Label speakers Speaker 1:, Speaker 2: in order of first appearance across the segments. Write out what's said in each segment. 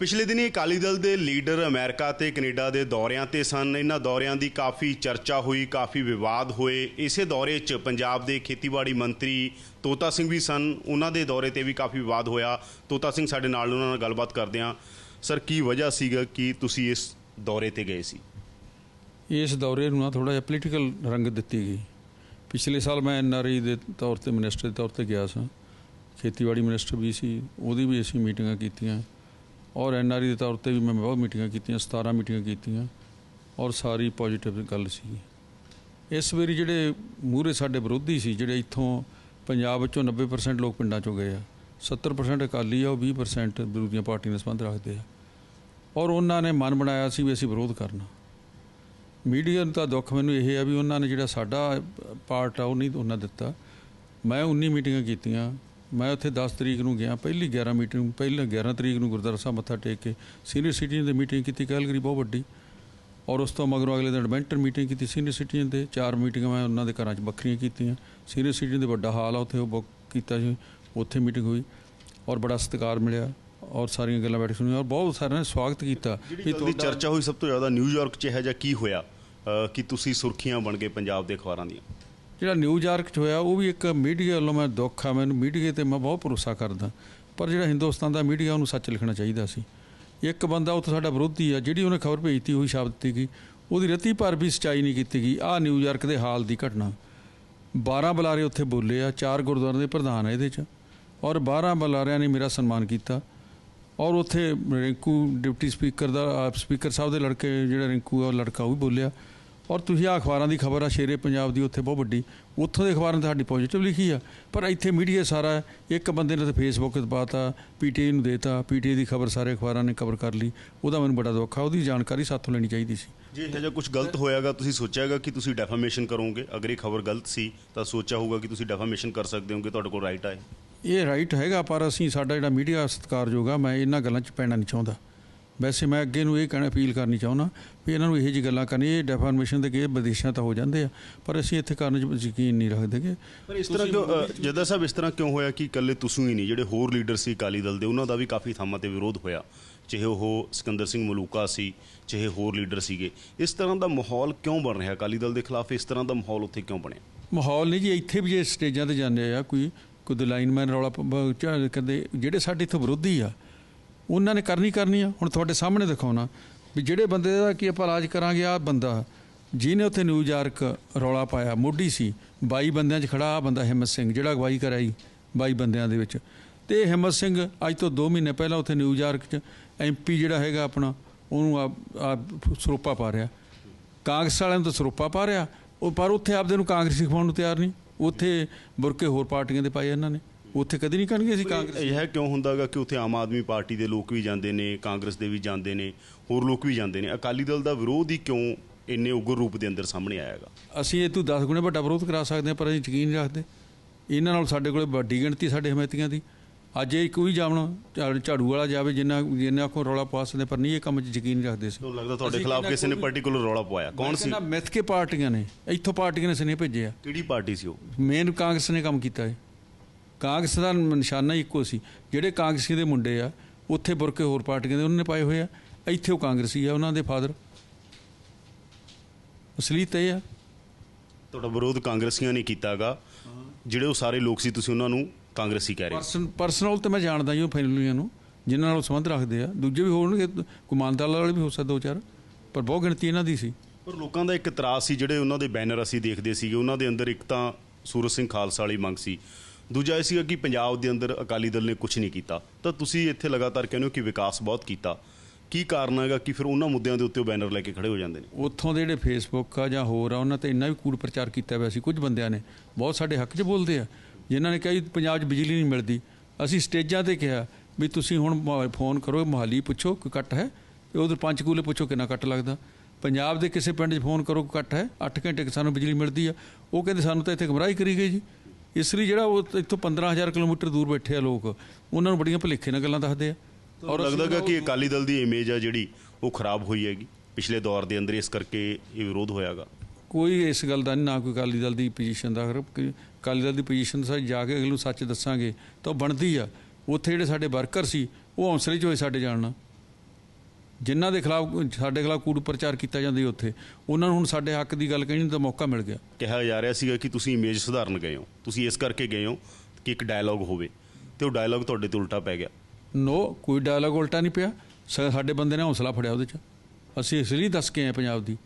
Speaker 1: ਪਿਛਲੇ ਦਿਨੀ ਅਕਾਲੀ ਦਲ ਦੇ ਲੀਡਰ ਅਮਰੀਕਾ ਤੇ ਕੈਨੇਡਾ ਦੇ ਦੌਰਿਆਂ ਤੇ ਸਨ। ਇਹਨਾਂ ਦੌਰਿਆਂ ਦੀ ਕਾਫੀ ਚਰਚਾ ਹੋਈ, ਕਾਫੀ ਵਿਵਾਦ ਹੋਏ। ਇਸੇ ਦੌਰੇ 'ਚ ਪੰਜਾਬ ਦੇ ਖੇਤੀਬਾੜੀ ਮੰਤਰੀ ਤੋਤਾ ਸਿੰਘ ਵੀ ਸਨ। ਉਹਨਾਂ ਦੇ ਦੌਰੇ ਤੇ ਵੀ ਕਾਫੀ ਵਿਵਾਦ ਹੋਇਆ। ਤੋਤਾ ਸਿੰਘ ਸਾਡੇ ਨਾਲ ਉਹਨਾਂ ਨਾਲ ਗੱਲਬਾਤ ਕਰਦੇ ਹਾਂ। ਸਰ, ਕੀ ਵਜ੍ਹਾ ਸੀਗਾ ਕਿ ਤੁਸੀਂ ਇਸ ਦੌਰੇ ਤੇ ਗਏ ਸੀ?
Speaker 2: ਇਸ ਦੌਰੇ ਨੂੰ ਨਾ ਥੋੜਾ ਜਿਹਾ ਪੋਲੀਟੀਕਲ ਰੰਗ ਦਿੱਤੀ ਗਈ। ਪਿਛਲੇ ਸਾਲ ਮੈਂ ਐਨਆਰਆਈ ਦੇ ਤੌਰ ਤੇ ਮਿਨਿਸਟਰ ਦੇ ਤੌਰ ਤੇ ਗਿਆ ਸਾਂ। ਖੇਤੀਬਾੜੀ ਮਿਨਿਸਟਰ ਵੀ ਸੀ, ਉਹਦੀ ਵੀ ਅਸੀਂ ਮੀਟਿੰਗਾਂ ਕੀਤੀਆਂ। ਔਰ ਐਨਆਰਆਈ ਦੇ ਤੌਰ ਤੇ ਵੀ ਮੈਂ ਬਹੁਤ ਮੀਟਿੰਗਾਂ ਕੀਤੀਆਂ 17 ਮੀਟਿੰਗਾਂ ਕੀਤੀਆਂ ਔਰ ਸਾਰੀ ਪੋਜੀਟਿਵ ਗੱਲ ਸੀ ਇਸ ਵਾਰੀ ਜਿਹੜੇ ਮੂਹਰੇ ਸਾਡੇ ਵਿਰੋਧੀ ਸੀ, ਜਿਹੜੇ ਇੱਥੋਂ ਪੰਜਾਬ ਵਿੱਚੋਂ 90% ਲੋਕ ਪਿੰਡਾਂ ਚੋਂ ਗਏ ਆ 70% ਅਕਾਲੀ ਆ, ਉਹ 20% ਵਿਰੋਧੀਆਂ ਪਾਰਟੀਆਂ ਨਾਲ ਸੰਬੰਧ ਰੱਖਦੇ ਆ। ਔਰ ਉਹਨਾਂ ਨੇ ਮਨ ਬਣਾਇਆ ਸੀ ਵੀ ਅਸੀਂ ਵਿਰੋਧ ਕਰਨਾ। ਮੀਡੀਆ ਨੂੰ ਤਾਂ ਦੁੱਖ ਮੈਨੂੰ ਇਹ ਆ ਵੀ ਉਹਨਾਂ ਨੇ ਜਿਹੜਾ ਸਾਡਾ ਪਾਰਟ ਆ, ਉਹ ਨਹੀਂ ਉਹਨਾਂ ਦਿੱਤਾ। ਮੈਂ 19 ਮੀਟਿੰਗਾਂ ਕੀਤੀਆਂ ਮੈਂ ਉੱਥੇ 10 ਤਰੀਕ ਨੂੰ ਗਿਆ ਪਹਿਲੀ 11 ਮੀਟਿੰਗ ਪਹਿਲਾਂ 11 ਤਰੀਕ ਨੂੰ ਗੁਰਦੁਆਰਾ ਸਾਹਿਬ ਮੱਥਾ ਟੇਕ ਕੇ ਸੀਨੀਅਰ ਸਿਟੀਜ਼ਨ ਦੀ ਮੀਟਿੰਗ ਕੀਤੀ ਕੈਲਗਰੀ ਬਹੁਤ ਵੱਡੀ। ਔਰ ਉਸ ਤੋਂ ਮਗਰੋਂ ਅਗਲੇ ਦਿਨ ਐਡਵੈਂਟਰ ਮੀਟਿੰਗ ਕੀਤੀ ਸੀਨੀਅਰ ਸਿਟੀਜ਼ਨ ਦੇ ਚਾਰ ਮੀਟਿੰਗਾਂ ਮੈਂ ਉਹਨਾਂ ਦੇ ਘਰਾਂ 'ਚ ਵੱਖਰੀਆਂ ਕੀਤੀਆਂ। ਸੀਨੀਅਰ ਸਿਟੀਜ਼ਨ ਦੇ ਵੱਡਾ ਹਾਲ ਆ ਉੱਥੇ ਉਹ ਬੁੱਕ ਕੀਤਾ ਸੀ ਉੱਥੇ ਮੀਟਿੰਗ ਹੋਈ ਔਰ ਬੜਾ ਸਤਿਕਾਰ ਮਿਲਿਆ ਔਰ ਸਾਰੀਆਂ ਗੱਲਾਂ ਬੈਠ ਸੁਣੀਆਂ ਔਰ ਬਹੁਤ ਸਾਰਿਆਂ ਨੇ ਸਵਾਗਤ ਕੀਤਾ
Speaker 1: ਗੱਲ ਦੀ ਚਰਚਾ ਹੋਈ ਸਭ ਤੋਂ ਜ਼ਿਆਦਾ ਨਿਊਯਾਰਕ 'ਚ ਇਹ ਜਿਹਾ ਕੀ ਹੋਇਆ ਕਿ ਤੁਸੀਂ ਸੁਰਖੀਆਂ ਬਣ ਗਏ ਪੰਜਾਬ ਦੇ ਅਖਬਾਰਾਂ ਦੀਆਂ?
Speaker 2: ਜਿਹੜਾ ਨਿਊਯਾਰਕ 'ਚ ਹੋਇਆ, ਉਹ ਵੀ ਇੱਕ ਮੀਡੀਆ ਵੱਲੋਂ ਮੈਂ ਦੁੱਖ ਆ, ਮੈਨੂੰ ਮੀਡੀਆ ਤੇ ਮੈਂ ਬਹੁਤ ਭਰੋਸਾ ਕਰਦਾ। ਪਰ ਜਿਹੜਾ ਹਿੰਦੁਸਤਾਨ ਦਾ ਮੀਡੀਆ, ਉਹਨੂੰ ਸੱਚ ਲਿਖਣਾ ਚਾਹੀਦਾ ਸੀ। ਇੱਕ ਬੰਦਾ ਉੱਥੇ ਸਾਡਾ ਵਿਰੋਧੀ ਆ, ਜਿਹੜੀ ਉਹਨੇ ਖਬਰ ਭੇਜਤੀ, ਉਹੀ ਸ਼ਬਦ ਦਿੱਤੀ ਗਈ। ਉਹਦੀ ਰਤੀ ਭਰ ਵੀ ਸਚਾਈ ਨਹੀਂ ਕੀਤੀ ਗਈ। ਆ ਨਿਊਯਾਰਕ ਦੇ ਹਾਲ ਦੀ ਘਟਨਾ। 12 ਬੁਲਾਰੇ ਉੱਥੇ ਬੋਲੇ ਆ, ਚਾਰ ਗੁਰਦੁਆਰਿਆਂ ਦੇ ਪ੍ਰਧਾਨ ਆ ਇਹਦੇ 'ਚ। ਔਰ 12 ਬੁਲਾਰਿਆਂ ਨੇ ਮੇਰਾ ਸਨਮਾਨ ਕੀਤਾ। ਔਰ ਉੱਥੇ ਰਿੰਕੂ ਡਿਪਟੀ ਸਪੀਕਰ ਦਾ ਸਪੀਕਰ ਸਾਹਿਬ ਦੇ ਲੜਕੇ, ਜਿਹੜਾ ਰਿੰਕੂ ਆ, ਉਹ ਲੜਕਾ ਉਹ ਵੀ ਬੋਲਿਆ। ਔਰ ਤੁਸੀਂ ਆ ਅਖਬਾਰਾਂ ਦੀ ਖਬਰ ਆ ਸ਼ੇਰੇ ਪੰਜਾਬ ਦੀ ਉੱਥੇ ਬਹੁਤ ਵੱਡੀ। ਉੱਥੋਂ ਦੇ ਅਖਬਾਰਾਂ 'ਤੇ ਸਾਡੀ ਪੋਜ਼ਿਟਿਵ ਲਿਖੀ ਆ। ਪਰ ਇੱਥੇ ਮੀਡੀਆ ਸਾਰਾ ਇੱਕ ਬੰਦੇ ਨੇ ਤੇ ਫੇਸਬੁੱਕ ਤੇ ਪਾਤਾ ਪੀਟੀਆਈ ਨੂੰ ਦੇਤਾ ਪੀਟੀਆਈ ਦੀ ਖਬਰ ਸਾਰੇ ਅਖਬਾਰਾਂ ਨੇ ਕਵਰ ਕਰ ਲਈ। ਉਹਦਾ ਮੈਨੂੰ ਬੜਾ ਦੁੱਖ ਆ ਉਹਦੀ ਜਾਣਕਾਰੀ ਸਾਥੋਂ ਲੈਣੀ ਚਾਹੀਦੀ ਸੀ।
Speaker 1: ਜੇ ਇਹ ਜਿਹਾ ਕੁਝ ਗਲਤ ਹੋਇਆਗਾ ਤੁਸੀਂ ਸੋਚਿਆਗਾ ਕਿ ਤੁਸੀਂ ਡੈਫਾਮੇਸ਼ਨ ਕਰੋਗੇ? ਅਗਰ ਇਹ ਖਬਰ ਗਲਤ ਸੀ ਤਾਂ ਸੋਚਿਆ ਹੋਊਗਾ ਕਿ ਤੁਸੀਂ ਡੈਫਾਮੇਸ਼ਨ ਕਰ ਸਕਦੇ ਹੋ ਕਿ ਤੁਹਾਡੇ ਕੋਲ ਰਾਈਟ ਹੈ
Speaker 2: ਇਹ। ਰਾਈਟ ਹੈਗਾ ਪਰ ਅਸੀਂ ਸਾਡਾ ਜਿਹੜਾ ਮੀਡੀਆ ਸਤਿਕਾਰਯੋਗ ਆ ਮੈਂ ਇਹਨਾਂ ਗੱਲਾਂ 'ਚ ਪੈਣਾ ਨਹੀਂ ਚਾਹੁੰਦਾ। ਵੈਸੇ ਮੈਂ ਅੱਗੇ ਨੂੰ ਇਹ ਕਹਿਣਾ ਅਪੀਲ ਕਰਨੀ ਚਾਹੁੰਦਾ ਵੀ ਇਹਨਾਂ ਨੂੰ ਇਹੋ ਜਿਹੀ ਗੱਲਾਂ ਕਰਨੀ ਇਹ ਡੈਫਾਰਮੇਸ਼ਨ ਦੇ ਕੇ ਵਿਦੇਸ਼ਾਂ ਤਾਂ ਹੋ ਜਾਂਦੇ ਆ ਪਰ ਅਸੀਂ ਇੱਥੇ ਕਰਨ 'ਚ ਯਕੀਨ ਨਹੀਂ ਰੱਖਦੇ ਕਿ
Speaker 1: ਪਰ ਇਸ ਤਰ੍ਹਾਂ ਕਿਉਂ ਜੱਦਾ ਸਾਹਿਬ ਇਸ ਤਰ੍ਹਾਂ ਕਿਉਂ ਹੋਇਆ ਕਿ ਇਕੱਲੇ ਤੁਸੀਂ ਹੀ ਨਹੀਂ ਜਿਹੜੇ ਹੋਰ ਲੀਡਰ ਸੀ ਅਕਾਲੀ ਦਲ ਦੇ ਉਹਨਾਂ ਦਾ ਵੀ ਕਾਫੀ ਥਾਵਾਂ ਤੇ ਵਿਰੋਧ ਹੋਇਆ। ਚਾਹੇ ਉਹ ਸਿਕੰਦਰ ਸਿੰਘ ਮਲੂਕਾ ਸੀ ਚਾਹੇ ਹੋਰ ਲੀਡਰ ਸੀਗੇ। ਇਸ ਤਰ੍ਹਾਂ ਦਾ ਮਾਹੌਲ ਕਿਉਂ ਬਣ ਰਿਹਾ ਅਕਾਲੀ ਦਲ ਦੇ ਖਿਲਾਫ? ਇਸ ਤਰ੍ਹਾਂ ਦਾ ਮਾਹੌਲ ਉੱਥੇ ਕਿਉਂ ਬਣਿਆ?
Speaker 2: ਮਾਹੌਲ ਨਹੀਂ ਜੀ ਇੱਥੇ ਵੀ ਜੇ ਸਟੇਜਾਂ ਤੇ ਜਾਂਦੇ ਆ ਕੋਈ ਕੋਈ ਲਾਈਨਮੈਨ ਰੌਲਾ ਕਹਿੰਦੇ ਜਿਹੜੇ ਸਾਡੇ ਇੱਥੋਂ ਵਿਰੋਧੀ ਆ ਉਹਨਾਂ ਨੇ ਕਰਨੀ ਕਰਨੀ ਆ। ਹੁਣ ਤੁਹਾਡੇ ਸਾਹਮਣੇ ਦਿਖਾਉਣਾ ਵੀ ਜਿਹੜੇ ਬੰਦੇ ਦਾ ਕੀ ਆਪਾਂ ਇਲਾਜ ਕਰਾਂਗੇ ਆ ਬੰਦਾ, ਜਿਹਨੇ ਉੱਥੇ ਨਿਊਯਾਰਕ ਰੌਲਾ ਪਾਇਆ, ਮੋਢੀ ਸੀ 22 ਬੰਦਿਆਂ 'ਚ ਖੜਾ ਆ ਬੰਦਾ ਹਿੰਮਤ ਸਿੰਘ, ਜਿਹੜਾ ਅਗਵਾਈ ਕਰਾਈ 22 ਬੰਦਿਆਂ ਦੇ ਵਿੱਚ। ਤੇ ਹਿੰਮਤ ਸਿੰਘ ਅੱਜ ਤੋਂ 2 ਮਹੀਨੇ ਪਹਿਲਾਂ ਉੱਥੇ ਨਿਊਯਾਰਕ 'ਚ ਐਮਪੀ ਜਿਹੜਾ ਹੈਗਾ ਆਪਣਾ, ਉਹਨੂੰ ਆ ਆ ਸਰੋਪਾ ਪਾ ਰਿਹਾ। ਕਾਂਗਰਸ ਵਾਲਿਆਂ ਨੂੰ ਤਾਂ ਸਰੋਪਾ ਪਾ ਰਿਹਾ, ਉਹ ਪਰ ਉੱਥੇ ਆਪਦੇ ਨੂੰ ਕਾਂਗਰਸੀ ਖਵਾਉਣ ਨੂੰ ਤਿਆਰ ਨਹੀਂ। ਉੱਥੇ ਬੁਰਕੇ ਹੋਰ ਪਾਰਟੀਆਂ ਦੇ ਪਾਏ ਇਹਨਾਂ ਨੇ। ਉੱਥੇ ਕਦੀ ਨਹੀਂ ਕਰਨਗੇ ਅਸੀਂ ਕਾਂਗਰਸ
Speaker 1: ਇਹ ਕਿਉਂ ਹੁੰਦਾਗਾ ਕਿ ਉੱਥੇ ਆਮ ਆਦਮੀ ਪਾਰਟੀ ਦੇ ਲੋਕ ਵੀ ਜਾਂਦੇ ਨੇ ਕਾਂਗਰਸ ਦੇ ਵੀ ਜਾਂਦੇ ਨੇ ਹੋਰ ਲੋਕ ਵੀ ਜਾਂਦੇ ਨੇ। ਅਕਾਲੀ ਦਲ ਦਾ ਵਿਰੋਧ ਹੀ ਕਿਉਂ ਇੰਨੇ ਉਗਰ ਰੂਪ ਦੇ ਅੰਦਰ ਸਾਹਮਣੇ ਆਇਆਗਾ
Speaker 2: ਅਸੀਂ ਇਹ ਤੋਂ 10 ਗੁਣੇ ਵੱਡਾ ਵਿਰੋਧ ਕਰਾ ਸਕਦੇ ਹਾਂ ਪਰ ਅਸੀਂ ਯਕੀਨ ਰੱਖਦੇ। ਇਹਨਾਂ ਨਾਲ ਸਾਡੇ ਕੋਲੇ ਵੱਡੀ ਗਿਣਤੀ ਸਾਡੇ ਹਮਾਇਤੀਆਂ ਦੀ। ਅੱਜ ਇਹ ਕੋਈ ਜਾਵਣ ਝਾੜ- ਵਾਲਾ ਜਾਵੇ ਜਿੰਨਾ ਜਿੰਨਾ ਕੋ ਰੌਲਾ ਪਾ ਸਕਦੇ ਪਰ ਨਹੀਂ ਇਹ ਕੰਮ 'ਚ ਯਕੀਨ ਰੱਖਦੇ ਸੀ
Speaker 1: ਤੁਹਾਨੂੰ ਲੱਗਦਾ ਤੁਹਾਡੇ ਖਿਲਾਫ ਕਿਸੇ ਨੇ ਪਾਰਟਿਕੂਲਰ ਰੌਲਾ ਪਵਾਇਆ ਕੌਣ ਸੀ?
Speaker 2: ਮਿੱਥ ਕੇ ਪਾਰਟੀਆਂ ਨੇ ਇੱਥੋਂ ਪਾਰਟੀਆਂ ਨੇ ਸਨੇ ਭੇਜੇ ਆ
Speaker 1: ਕਿਹੜੀ ਪਾਰਟੀ ਸੀ ਉਹ?
Speaker 2: ਮੇਨ ਕਾਂਗਰਸ ਨੇ ਕੰਮ ਕੀਤਾ ਹੈ ਕਾਂਗਰਸ ਦਾ ਨਿਸ਼ਾਨਾ ਹੀ ਇੱਕੋ ਸੀ। ਜਿਹੜੇ ਕਾਂਗਰਸੀ ਦੇ ਮੁੰਡੇ ਆ ਉੱਥੇ ਬੁਰਕੇ ਹੋਰ ਪਾਰਟੀਆਂ ਦੇ ਉਹਨਾਂ ਨੇ ਪਾਏ ਹੋਏ ਆ। ਇੱਥੇ ਉਹ ਕਾਂਗਰਸੀ ਆ ਉਹਨਾਂ ਦੇ ਫਾਦਰ। ਅਸਲੀਤ ਇਹ ਆ।
Speaker 1: ਤੁਹਾਡਾ ਵਿਰੋਧ ਕਾਂਗਰਸੀਆਂ ਨੇ ਕੀਤਾਗਾ ਜਿਹੜੇ ਉਹ ਸਾਰੇ ਲੋਕ ਸੀ ਤੁਸੀਂ ਉਹਨਾਂ ਨੂੰ ਕਾਂਗਰਸੀ ਕਹਿ ਰਹੇ।
Speaker 2: ਪਰਸਨ ਪਰਸਨਲ ਤੇ ਮੈਂ ਜਾਣਦਾ ਜੀ ਉਹ ਫੈਮਲੀਆਂ ਨੂੰ ਜਿਨ੍ਹਾਂ ਨਾਲ ਉਹ ਸੰਬੰਧ ਰੱਖਦੇ ਆ। ਦੂਜੇ ਵੀ ਹੋਣਗੇ ਕੁਮਾਨਦਾਲ ਵਾਲੇ ਵੀ ਹੋ ਸਕਦੇ ਦੋ ਚਾਰ ਪਰ ਬਹੁਤ ਗਿਣਤੀ ਇਹਨਾਂ ਦੀ ਸੀ।
Speaker 1: ਪਰ ਲੋਕਾਂ ਦਾ ਇੱਕ ਇਤਰਾਜ਼ ਸੀ ਜਿਹੜੇ ਉਹਨਾਂ ਦੇ ਬੈਨਰ ਅਸੀਂ ਦੇਖਦੇ ਸੀਗੇ ਉਹਨਾਂ ਦੇ ਅੰਦਰ ਇੱਕ ਤਾਂ ਸੂਰਜ ਸਿੰਘ ਖਾਲਸਾ ਵਾਲੀ ਮੰਗ ਸੀ। ਦੂਜਾ ਇਹ ਸੀਗਾ ਕਿ ਪੰਜਾਬ ਦੇ ਅੰਦਰ ਅਕਾਲੀ ਦਲ ਨੇ ਕੁਝ ਨਹੀਂ ਕੀਤਾ। ਤਾਂ ਤੁਸੀਂ ਇੱਥੇ ਲਗਾਤਾਰ ਕਹਿੰਦੇ ਹੋ ਕਿ ਵਿਕਾਸ ਬਹੁਤ ਕੀਤਾ। ਕੀ ਕਾਰਨ ਹੈਗਾ ਕਿ ਫਿਰ ਉਹਨਾਂ ਮੁੱਦਿਆਂ ਦੇ ਉੱਤੇ ਉਹ ਬੈਨਰ ਲੈ ਕੇ ਖੜੇ ਹੋ ਜਾਂਦੇ ਨੇ?
Speaker 2: ਉੱਥੋਂ ਦੇ ਜਿਹੜੇ ਫੇਸਬੁੱਕ ਆ ਜਾਂ ਹੋਰ ਆ, ਉਹਨਾਂ ਤੇ ਇੰਨਾ ਵੀ ਕੂੜ ਪ੍ਰਚਾਰ ਕੀਤਾ ਹੋਇਆ ਸੀ, ਕੁਝ ਬੰਦਿਆਂ ਨੇ। ਬਹੁਤ ਸਾਡੇ ਹੱਕ 'ਚ ਬੋਲਦੇ ਆ। ਜਿਨ੍ਹਾਂ ਨੇ ਕਿਹਾ ਜੀ ਪੰਜਾਬ 'ਚ ਬਿਜਲੀ ਨਹੀਂ ਮਿਲਦੀ। ਅਸੀਂ ਸਟੇਜਾਂ ਤੇ ਕਿਹਾ ਵੀ ਤੁਸੀਂ ਹੁਣ ਮੋ- ਫੋਨ ਕਰੋ, ਮੋਹਾਲੀ ਪੁੱਛੋ ਕਿ ਕੱਟ ਹੈ। ਤੇ ਉਧਰ ਪੰਚਕੂਲੇ ਪੁੱਛੋ ਕਿੰਨਾ ਕੱਟ ਲੱਗਦਾ। ਪੰਜਾਬ ਦੇ ਕਿਸੇ ਪਿੰਡ 'ਚ ਫੋਨ ਕਰੋ ਕੋਈ ਕੱਟ ਹੈ। 8 ਘੰਟੇ ਕਿ ਸਾਨੂੰ ਬਿਜਲੀ ਮਿਲਦੀ ਆ। ਉਹ ਕਹਿੰਦੇ ਸਾਨੂੰ ਤਾਂ ਇੱਥੇ ਗਮਰਾਹੀ ਕਰੀ ਗਈ ਜੀ। ਇਸ ਲਈ ਜਿਹੜਾ ਉਹ ਇੱਥੋਂ 15000 ਕਿਲੋਮੀਟਰ ਦੂਰ ਬੈਠੇ ਆ ਲੋਕ ਉਹਨਾਂ ਨੂੰ ਬੜੀਆਂ ਭੁਲੇਖੇ ਨਾਲ ਗੱਲਾਂ ਦੱਸਦੇ ਆ।
Speaker 1: ਔਰ
Speaker 2: ਅਸੀਂ
Speaker 1: ਲੱਗਦਾਗਾ ਕਿ ਅਕਾਲੀ ਦਲ ਦੀ ਇਮੇਜ ਆ ਜਿਹੜੀ ਉਹ ਖਰਾਬ ਹੋਈ ਹੈਗੀ। ਪਿਛਲੇ ਦੌਰ ਦੇ ਅੰਦਰ ਇਸ ਕਰਕੇ ਇਹ ਵਿਰੋਧ ਹੋਇਆਗਾ
Speaker 2: ਕੋਈ ਇਸ ਗੱਲ ਦਾ ਨਹੀਂ ਨਾ ਕੋਈ ਅਕਾਲੀ ਦਲ ਦੀ ਪੋਜੀਸ਼ਨ ਦਾ ਅਕਾਲੀ ਦਲ ਦੀ ਪੋਜੀਸ਼ਨ ਸਾਡੀ ਜਾ ਕੇ ਅਗਲੇ ਨੂੰ ਸੱਚ ਦੱਸਾਂਗੇ ਤਾਂ ਬਣਦੀ ਆ। ਉੱਥੇ ਜਿਹੜੇ ਸਾਡੇ ਵਰਕਰ ਸੀ ਉਹ ਹੌਸਲੇ 'ਚ ਹੋਏ ਸਾਡੇ ਜਾਣਨਾ ਜਿਨ੍ਹਾਂ ਦੇ ਖਿਲਾਫ ਸਾਡੇ ਖਿਲਾਫ ਕੂੜ ਪ੍ਰਚਾਰ ਕੀਤਾ ਜਾਂਦਾ ਉੱਥੇ ਉਹਨਾਂ ਨੂੰ ਹੁਣ ਸਾਡੇ ਹੱਕ ਦੀ ਗੱਲ ਕਹਿਣ ਦਾ ਮੌਕਾ ਮਿਲ ਗਿਆ।
Speaker 1: ਕਿਹਾ ਜਾ ਰਿਹਾ ਸੀਗਾ ਕਿ ਤੁਸੀਂ ਇਮੇਜ ਸੁਧਾਰਨ ਗਏ ਹੋ। ਤੁਸੀਂ ਇਸ ਕਰਕੇ ਗਏ ਹੋ ਕਿ ਇੱਕ ਡਾਇਲੌਗ ਹੋਵੇ ਤੇ ਉਹ ਡਾਇਲੌਗ ਤੁਹਾਡੇ ਤੇ ਉਲਟਾ ਪੈ ਗਿਆ।
Speaker 2: ਨੋ ਕੋਈ ਡਾਇਲੌਗ ਉਲਟਾ ਨਹੀਂ ਪਿਆ। ਸਾਡੇ ਬੰਦੇ ਨੇ ਹੌਸਲਾ ਫੜਿਆ ਉਹਦੇ ਚ। ਅਸੀਂ ਇਸ ਲਈ ਦੱਸ ਕੇ ਆਏ ਪੰਜਾਬ ਦੀ।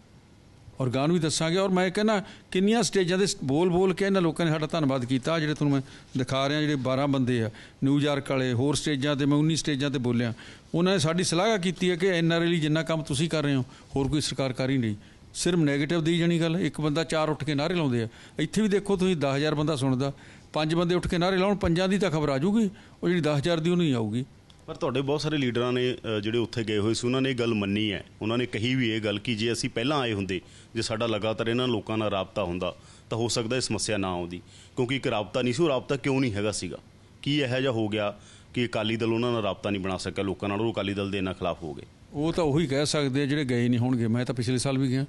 Speaker 2: ਔਰ ਗਾਣ ਵੀ ਦੱਸਾਂਗੇ। ਔਰ ਮੈਂ ਕਹਿੰਦਾ, ਕਿੰਨੀਆਂ ਸਟੇਜਾਂ ਦੇ ਬੋਲ ਬੋਲ ਕੇ ਇਹਨਾਂ ਲੋਕਾਂ ਨੇ ਸਾਡਾ ਧੰਨਵਾਦ ਕੀਤਾ। ਜਿਹੜੇ ਤੁਹਾਨੂੰ ਮੈਂ ਦਿਖਾ ਰਿਹਾ, ਜਿਹੜੇ 12 ਬੰਦੇ ਆ ਨਿਊਯਾਰਕ ਵਾਲੇ, ਹੋਰ ਸਟੇਜਾਂ ਤੇ, ਮੈਂ 19 ਸਟੇਜਾਂ ਤੇ ਬੋਲਿਆ। ਉਹਨਾਂ ਨੇ ਸਾਡੀ ਸਲਾਹ ਕੀਤੀ ਹੈ ਕਿ ਐਨਆਰਐਲ ਲਈ ਜਿੰਨਾ ਕੰਮ ਤੁਸੀਂ ਕਰ ਰਹੇ ਹੋ, ਹੋਰ ਕੋਈ ਸਰਕਾਰ ਕਰ ਹੀ ਨਹੀਂ। ਸਿਰਫ 네ਗੇਟਿਵ ਦੀ ਜਾਣੀ ਗੱਲ ਇੱਕ ਬੰਦਾ ਚਾਰ ਉੱਠ ਕੇ ਨਾਰੇ ਲਾਉਂਦੇ ਆ। ਇੱਥੇ ਵੀ ਦੇਖੋ ਤੁਸੀਂ 10000 ਬੰਦਾ ਸੁਣਦਾ। ਪੰਜ ਬੰਦੇ ਉੱਠ ਕੇ ਨਾਰੇ ਲਾਉਣ, ਪੰਜਾਂ ਦੀ ਤਾਂ ਖਬਰ ਆ ਜੂਗੀ ਉਹ ਜਿਹੜੀ 10000 ਦੀ ਉਹ ਨਹੀਂ ਆਊਗੀ।
Speaker 1: ਪਰ ਤੁਹਾਡੇ ਬਹੁਤ ਸਾਰੇ ਲੀਡਰਾਂ ਨੇ ਜਿਹੜੇ ਉੱਥੇ ਗਏ ਹੋਏ ਸੀ, ਉਹਨਾਂ ਨੇ ਇਹ ਗੱਲ ਮੰਨੀ ਹੈ। ਉਹਨਾਂ ਨੇ ਕਹੀ ਵੀ ਇਹ ਗੱਲ ਕਿ ਜੇ ਅਸੀਂ ਪਹਿਲਾਂ ਆਏ ਹੁੰਦੇ, ਜੇ ਸਾਡਾ ਲਗਾਤਾਰ ਇਹਨਾਂ ਲੋਕਾਂ ਨਾਲ ਰਾਬਤਾ ਹੁੰਦਾ, ਤਾਂ ਹੋ ਸਕਦਾ ਇਹ ਸਮੱਸਿਆ ਨਾ ਆਉਂਦੀ। ਕਿਉਂਕਿ ਇੱਕ ਰਾਬਤਾ ਨਹੀਂ ਸੀ, ਉਹ ਰਾਬਤਾ ਕਿਉਂ ਨਹੀਂ ਹੈਗਾ ਸੀਗਾ? ਕੀ ਇਹੋ ਜਿਹਾ ਹੋ ਗਿਆ ਕਿ ਅਕਾਲੀ ਦਲ ਉਹਨਾਂ ਨਾਲ ਰਾਬਤਾ ਨਹੀਂ ਬਣਾ ਸਕਿਆ ਲੋਕਾਂ ਨਾਲ, ਉਹ ਅਕਾਲੀ ਦਲ ਦੇ ਇਹਨਾਂ ਖਿਲਾਫ ਹੋ ਗਏ?
Speaker 2: ਉਹ ਤਾਂ ਉਹੀ ਕਹਿ ਸਕਦੇ ਆ, ਜਿਹੜੇ ਗਏ ਨਹੀਂ ਹੋਣਗੇ। ਮੈਂ ਤਾਂ ਪਿਛਲੇ ਸਾਲ ਵੀ ਗਿਆ।